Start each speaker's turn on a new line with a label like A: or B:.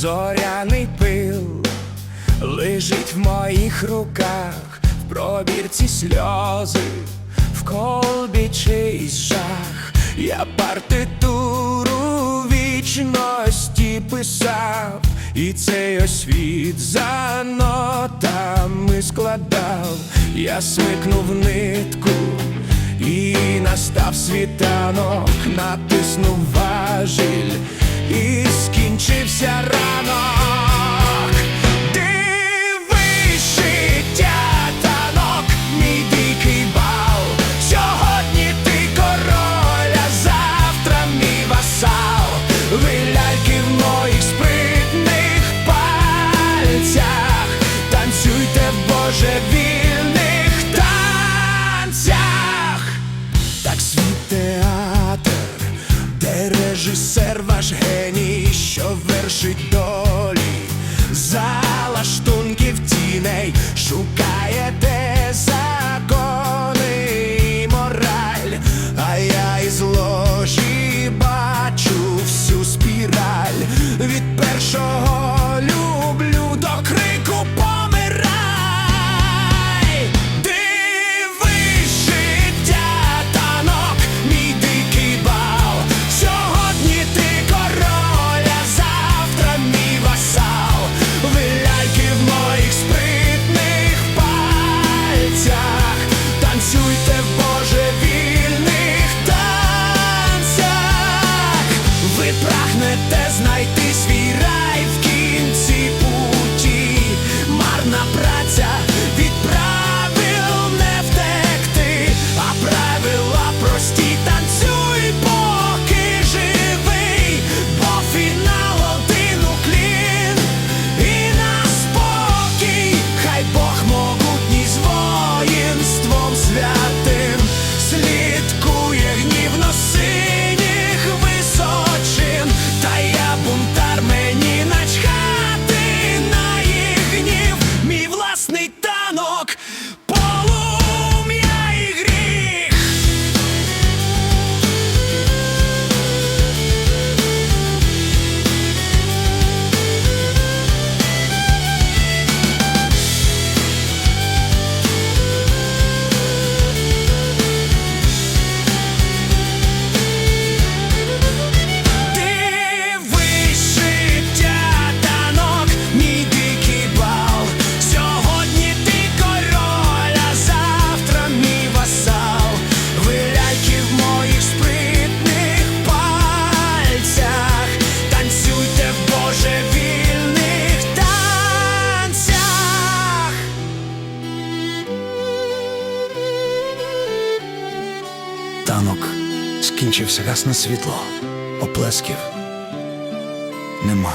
A: зоряний пил лежить в моїх руках, в пробірці сльози, в колбі чийсь жах, я партитуру вічності писав, і цей ось світ за нотами складав, я смикнув нитку. І настав світанок, натиснув важіль, і скінчився ранок. Дивись, життя мій дикий бал. Сьогодні ти король, а завтра мій васал. Ви ляльки в моїх спритних пальцях. Танцюйте в божевільних режисер ваш геній, що вершить Танцюйте в
B: Танок скінчився гасне світло, оплесків нема.